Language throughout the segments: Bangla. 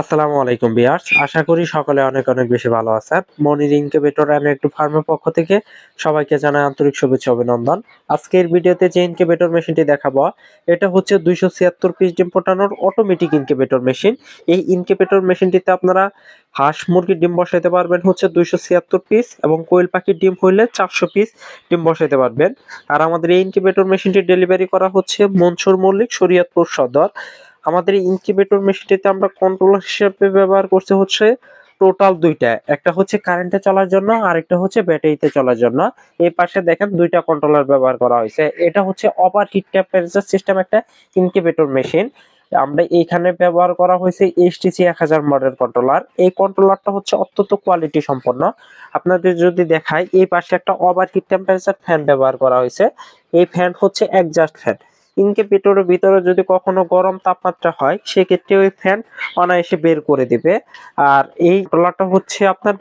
আসসালামু আলাইকুম বিয়ার্স আশা করি সকলে অনেক অনেক বেশি ভালো আছেন। মনির ইনকিউবেটর অ্যান্ড একটু ফার্মের পক্ষ থেকে সবাইকে জানাই আন্তরিক শুভেচ্ছা, অভিনন্দন। আজকের ভিডিওতে যে ইনকিউবেটর মেশিনটি দেখাবো, এটা হচ্ছে দুইশো ছিয়াত্তর পিস ডিম ফোটানোর অটোমেটিক ইনকিউবেটর মেশিন এই ইনকিউবেটর মেশিনটিতে আপনারা হাঁস মুরগির ডিম বসাইতে পারবেন হচ্ছে দুইশো ছিয়াত্তর পিস এবং কোয়েল পাখির ডিম হইলে চারশো পিস ডিম বসাইতে পারবেন। আর আমাদের এই ইনকিউবেটর মেশিনটি ডেলিভারি করা হচ্ছে মনসুর মল্লিক শরীয়তপুর সদর। আমাদের ইনকিউবেটর মেশিনটিতে আমরা কন্ট্রোলার হিসেবে ব্যবহার করতে হচ্ছে টোটাল দুইটা। একটা হচ্ছে কারেন্টে চলার জন্য, আরেকটা হচ্ছে ব্যাটারিতে চলার জন্য। এই পাশে দেখেন দুইটা কন্ট্রোলার ব্যবহার করা হয়েছে। এটা হচ্ছে ওভার হিট টেম্পারেচার সিস্টেম একটা ইনকিউবেটর মেশিন আমরা এইখানে ব্যবহার করা হয়েছে এইচটিসি এক হাজার মডেল কন্ট্রোলার এই কন্ট্রোলারটা হচ্ছে অত্যন্ত কোয়ালিটি সম্পন্ন। আপনাদের যদি দেখাই, এই পাশে একটা ওভার হিট টেম্পারেচার ফ্যান ব্যবহার করা হয়েছে। এই ফ্যান হচ্ছে একজাস্ট ফ্যান ইনকিউবেটরের ভিতরে যদি কখনো গরম তাপমাত্রা হয়, সেক্ষেত্রে ওই ফ্যান অনায়াসে বের করে দিবে। আর এই ট্রলারটা হচ্ছে আপনার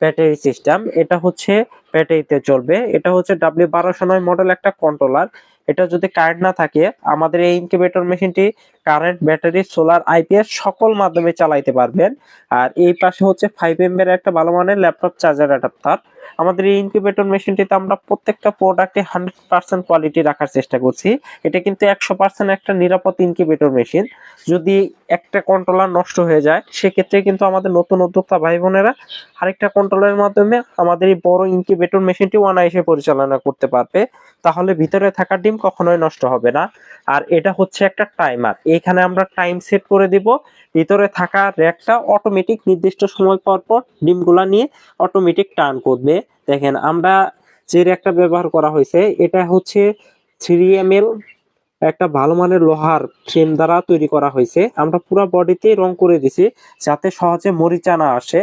ব্যাটারি সিস্টেম এটা হচ্ছে ব্যাটারিতে চলবে। এটা হচ্ছে ডাব্লিউ বারোশো নয় মডেল একটা কন্ট্রোলার এটা যদি কারেন্ট না থাকে, আমাদের এই ইনকিউবেটর মেশিনটি কারেন্ট ব্যাটারি সোলার আইপিএস সকল মাধ্যমে চালাইতে পারবেন। আর এই পাশে হচ্ছে ফাইভ এম এর একটা ভালো মানের ল্যাপটপ চার্জার অ্যাডাপ্টার আমাদের এই ইনকিউবেটর মেশিনটিতে আমরা প্রত্যেকটা প্রোডাক্টে হান্ড্রেড পার্সেন্ট কোয়ালিটি রাখার চেষ্টা করছি। এটা কিন্তু একশো পার্সেন্ট একটা নিরাপদ ইনকিউবেটর মেশিন যদি একটা কন্ট্রোলার নষ্ট হয়ে যায়, সেক্ষেত্রে কিন্তু আমাদের নতুন উদ্যোক্তা ভাই বোনেরা আরেকটা কন্ট্রোলের মাধ্যমে আমাদের এই বড় ইনকিউবেটর মেশিনটি অনায়াসে পরিচালনা করতে পারবে। তাহলে ভিতরে থাকা ডিম কখনোই নষ্ট হবে না। আর এটা হচ্ছে একটা টাইমার এখানে আমরা টাইম সেট করে দিব। ভিতরে থাকা র্যাকটা অটোমেটিক নির্দিষ্ট সময় পর পর ডিমগুলা নিয়ে অটোমেটিক টার্ন করবে। দেখেন, আমরা যে র্যাকটা ব্যবহার করা হয়েছে, এটা হচ্ছে থ্রি এম একটা ভালো মানের লোহার ফ্রেম দ্বারা তৈরি করা হয়েছে। আমরা পুরো বডিতেই রং করে দিছি যাতে সহজে মরিচা না আসে।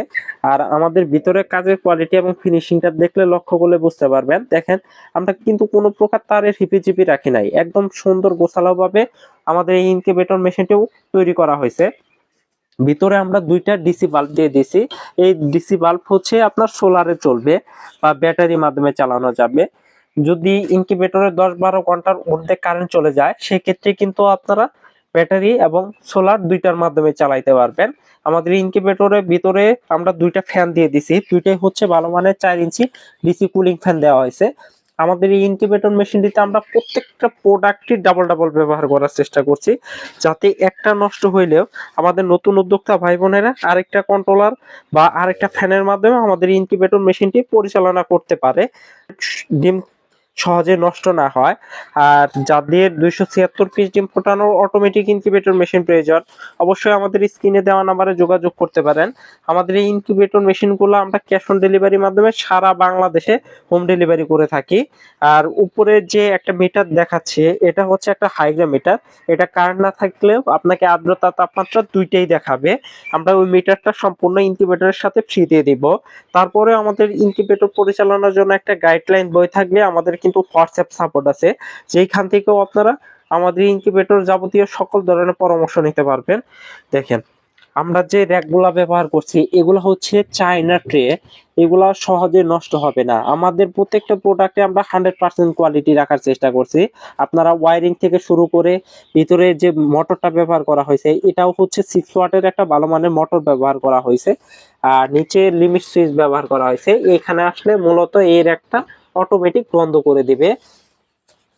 আর আমাদের ভিতরে কাজের কোয়ালিটি এবং ফিনিশিংটা দেখলে লক্ষ্য করলে বুঝতে পারবেন। দেখেন, আমরা কিন্তু কোনো প্রকার তারের হিপিচিপি রাখি নাই। একদম সুন্দর গোছালো ভাবে আমাদের এই ইনকিউবেটর মেশিনটিও তৈরি করা হয়েছে। ভিতরে আমরা দুইটা ডিসি বাল্ব দিয়ে দিছি। এই ডিসি বাল্ব হচ্ছে আপনার সোলারে চলবে বা ব্যাটারির মাধ্যমে চালানো যাবে। যদি ইনকিউবেটরে দশ বারো ঘণ্টার মধ্যে কারেন্ট চলে যায়, সেক্ষেত্রে কিন্তু আপনারা ব্যাটারি এবং সোলার দুইটার মাধ্যমে চালাইতে পারবেন। আমাদের ইনকিউবেটরের ভিতরে আমরা দুইটা ফ্যান দিয়ে দিছি। দুইটাই হচ্ছে ভালো মানের চার ইঞ্চি ডিসি কুলিং ফ্যান দেওয়া হয়েছে। আমাদের এই ইনকিউবেটর মেশিনটিতে আমরা প্রত্যেকটা প্রোডাক্টই ডাবল ডাবল ব্যবহার করার চেষ্টা করছি, যাতে একটা নষ্ট হইলেও আমাদের নতুন উদ্যোক্তা ভাই বোনেরা আরেকটা কন্ট্রোলার বা আরেকটা ফ্যানের মাধ্যমে আমাদের ইনকিউবেটর মেশিনটি পরিচালনা করতে পারে। ডিম সহজে নষ্ট না হয়। আর যাদের দুইশো ছিয়াত্তর পিস ডিম ফোটানোর অটোমেটিক ইনকিউবেটর মেশিন প্রয়োজন, অবশ্যই আমাদের স্ক্রিনে দেওয়া নাম্বারে যোগাযোগ করতে পারেন। আমাদের এই ইনকিউবেটর মেশিনগুলো আমরা ক্যাশ অন ডেলিভারির মাধ্যমে সারা বাংলাদেশে হোম ডেলিভারি করে থাকি। আর উপরে যে একটা মিটার দেখাচ্ছে, এটা হচ্ছে একটা হাইগ্রা মিটার এটা কারেন্ট না থাকলেও আপনাকে আর্দ্রতা, তাপমাত্রা দুইটাই দেখাবে। আমরা ওই মিটারটা সম্পূর্ণ ইনকিউবেটরের সাথে ফ্রি দিয়ে দিব। তারপরে আমাদের ইনকিউবেটর পরিচালনার জন্য একটা গাইডলাইন বই থাকবে। আমাদের কিন্তু হোয়াটসঅ্যাপ সাপোর্ট আছে। যেইখান থেকেও আপনারা আমাদের ইনকিউবেটর যাবতীয় সকল ধরনের পরামর্শ নিতে পারবেন। দেখেন, আমরা যে র্যাকগুলা ব্যবহার করছি, এগুলো হচ্ছে চায়না ট্রে এগুলা সহজে নষ্ট হবে না। আমাদের প্রত্যেকটা প্রোডাক্টে আমরা হান্ড্রেড পার্সেন্ট কোয়ালিটি রাখার চেষ্টা করছি। আপনারা ওয়ারিং থেকে শুরু করে ভিতরে যে মোটরটা ব্যবহার করা হয়েছে, এটাও হচ্ছে সিক্স ওয়াটের একটা ভালো মানের মোটর ব্যবহার করা হয়েছে। আর নিচে লিমিট সুইচ ব্যবহার করা হয়েছে। এখানে আসলে মূলত এর একটা অটোমেটিক বন্ধ করে দিবে।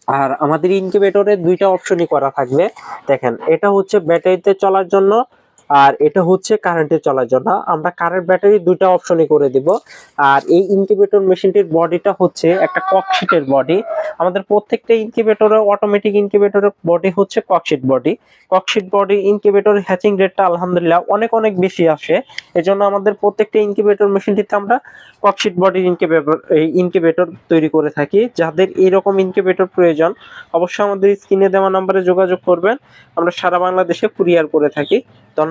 আর আমাদের ইনকিউবেটরে দুইটা অপশনই করা থাকবে। দেখেন, এটা হচ্ছে ব্যাটারিতে চলার জন্য আর এটা হচ্ছে কারেন্টে চলার জন্য। আমরা কারেন্ট ব্যাটারি দুইটা অপশনই করে দিব। আর এই ইনকিউবেটর মেশিনটির বডিটা হচ্ছে একটা ককশিটের বডি আমাদের প্রত্যেকটা ইনকিউবেটরের অটোমেটিক ইনকিউবেটরের বডি হচ্ছে cork sheet body cork sheet body incubator hatching রেটটা আলহামদুলিল্লাহ অনেক অনেক বেশি আসে। এজন্য আমাদের প্রত্যেকটা ইনকিউবেটর মেশিনটিতে আমরা ককশিট বডির ইনকিউবেটর এই ইনকিউবেটর তৈরি করে থাকি। যাদের এরকম ইনকিউবেটর প্রয়োজন, অবশ্যই আমাদের স্ক্রিনে দেওয়া নম্বরে যোগাযোগ করবেন। আমরা সারা বাংলাদেশে কুরিয়ার করে থাকি।